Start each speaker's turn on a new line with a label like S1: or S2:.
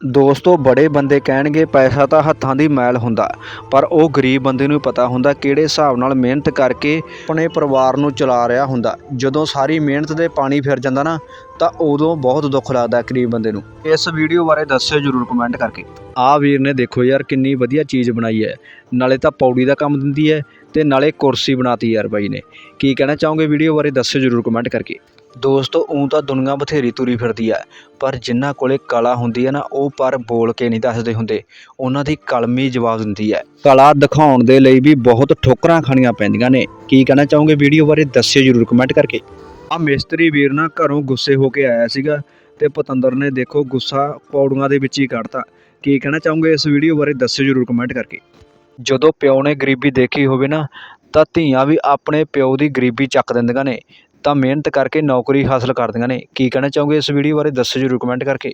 S1: ਦੋਸਤੋ, ਬੜੇ ਬੰਦੇ ਕਹਿਣਗੇ ਪੈਸਾ ਤਾਂ ਹੱਥਾਂ ਦੀ ਮੈਲ ਹੁੰਦਾ, ਪਰ ਉਹ ਗਰੀਬ ਬੰਦੇ ਨੂੰ ਪਤਾ ਹੁੰਦਾ ਕਿਹੜੇ ਹਿਸਾਬ ਨਾਲ ਮਿਹਨਤ ਕਰਕੇ ਆਪਣੇ ਪਰਿਵਾਰ ਨੂੰ ਚਲਾ ਰਿਹਾ ਹੁੰਦਾ। ਜਦੋਂ ਸਾਰੀ ਮਿਹਨਤ ਦੇ ਪਾਣੀ ਫਿਰ ਜਾਂਦਾ ਨਾ, ਤਾਂ ਉਦੋਂ ਬਹੁਤ ਦੁੱਖ ਲੱਗਦਾ ਗਰੀਬ ਬੰਦੇ ਨੂੰ। ਇਸ ਵੀਡੀਓ ਬਾਰੇ ਦੱਸਿਓ ਜਰੂਰ ਕਮੈਂਟ ਕਰਕੇ। ਆਹ ਵੀਰ ਨੇ ਦੇਖੋ ਯਾਰ, ਕਿੰਨੀ ਵਧੀਆ ਚੀਜ਼ ਬਣਾਈ ਹੈ। ਨਾਲੇ ਤਾਂ ਪੌੜੀ ਦਾ ਕੰਮ ਦਿੰਦੀ ਹੈ ਤੇ ਨਾਲੇ ਕੁਰਸੀ ਬਣਾਤੀ ਯਾਰ ਬਾਈ ਨੇ। ਕੀ ਕਹਿਣਾ ਚਾਹੋਗੇ ਵੀਡੀਓ ਬਾਰੇ ਦੱਸਿਓ ਜਰੂਰ ਕਮੈਂਟ ਕਰਕੇ। ਦੋਸਤੋ ਉਂ ਤਾਂ ਦੁਨੀਆ ਬਥੇਰੀ ਤੁਰੀ ਫਿਰਦੀ ਹੈ ਪਰ ਜਿਨ੍ਹਾਂ ਕੋਲੇ ਕਲਾ ਹੁੰਦੀ ਹੈ ਨਾ ਉਹ ਪਰ ਬੋਲ ਕੇ ਨਹੀਂ ਦੱਸਦੇ ਹੁੰਦੇ। ਉਹਨਾਂ ਦੀ ਕਲਮ ਜਵਾਬ ਦਿੰਦੀ ਹੈ। ਕਲਾ ਦਿਖਾਉਣ ਦੇ ਲਈ ਵੀ ਬਹੁਤ ਠੋਕਰਾਂ ਖਾਣੀਆਂ ਪੈਂਦੀਆਂ ਨੇ। ਕੀ ਕਹਿਣਾ ਚਾਹੋਗੇ ਵੀਡੀਓ ਬਾਰੇ ਦੱਸਿਓ ਜਰੂਰ ਕਮੈਂਟ ਕਰਕੇ। ਆ ਮਿਸਤਰੀ ਵੀਰ ਨਾ ਘਰੋਂ ਗੁੱਸੇ ਹੋ ਕੇ ਆਇਆ ਸੀਗਾ ਤੇ ਪਤੰਦਰ ਨੇ ਦੇਖੋ ਗੁੱਸਾ ਪੌੜੀਆਂ ਦੇ ਵਿੱਚ ਹੀ ਕੱਢਤਾ। ਕੀ ਕਹਿਣਾ ਚਾਹੋਗੇ ਇਸ ਵੀਡੀਓ ਬਾਰੇ ਦੱਸਿਓ ਜਰੂਰ ਕਮੈਂਟ ਕਰਕੇ। ਜਦੋਂ ਪਿਓ ਨੇ ਗਰੀਬੀ ਦੇਖੀ ਹੋਵੇ ਨਾ, ਤਾਂ ਧੀਆਂ ਵੀ ਆਪਣੇ ਪਿਓ ਦੀ ਗਰੀਬੀ ਚੱਕ ਦਿੰਦੀਆਂ ਨੇ, ਤਾਂ ਮਿਹਨਤ ਕਰਕੇ ਨੌਕਰੀ ਹਾਸਲ ਕਰਦੀਆਂ ਨੇ। ਕੀ ਕਹਿਣਾ ਚਾਹੋਗੇ ਇਸ ਵੀਡੀਓ ਬਾਰੇ? ਦੱਸੋ ਜਰੂਰ ਕਮੈਂਟ ਕਰਕੇ।